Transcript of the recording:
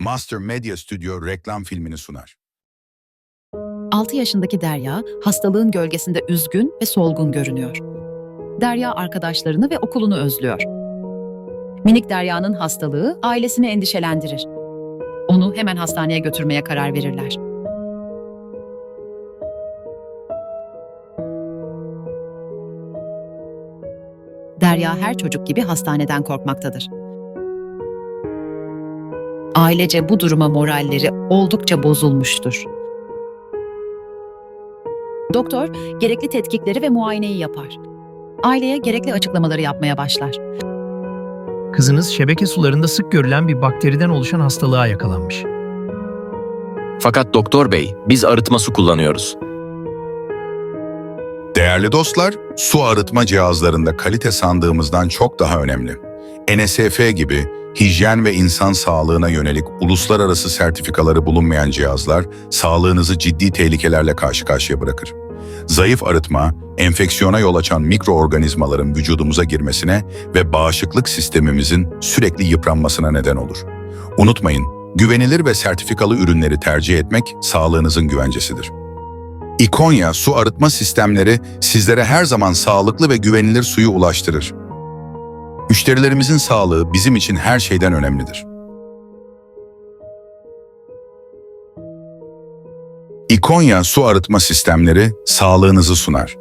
Master Media Studio reklam filmini sunar. 6 yaşındaki Derya hastalığın gölgesinde üzgün ve solgun görünüyor. Derya arkadaşlarını ve okulunu özlüyor. Minik Derya'nın hastalığı ailesini endişelendirir. Onu hemen hastaneye götürmeye karar verirler. Derya her çocuk gibi hastaneden korkmaktadır. Ailece bu duruma moralleri oldukça bozulmuştur. Doktor gerekli tetkikleri ve muayeneyi yapar. Aileye gerekli açıklamaları yapmaya başlar. Kızınız şebeke sularında sık görülen bir bakteriden oluşan hastalığa yakalanmış. Fakat doktor bey, biz arıtma su kullanıyoruz. Değerli dostlar, su arıtma cihazlarında kalite sandığımızdan çok daha önemli. NSF gibi hijyen ve insan sağlığına yönelik uluslararası sertifikaları bulunmayan cihazlar sağlığınızı ciddi tehlikelerle karşı karşıya bırakır. Zayıf arıtma, enfeksiyona yol açan mikroorganizmaların vücudumuza girmesine ve bağışıklık sistemimizin sürekli yıpranmasına neden olur. Unutmayın, güvenilir ve sertifikalı ürünleri tercih etmek sağlığınızın güvencesidir. İkonya su arıtma sistemleri sizlere her zaman sağlıklı ve güvenilir suyu ulaştırır. Müşterilerimizin sağlığı bizim için her şeyden önemlidir. İkonya su arıtma sistemleri sağlığınızı sunar.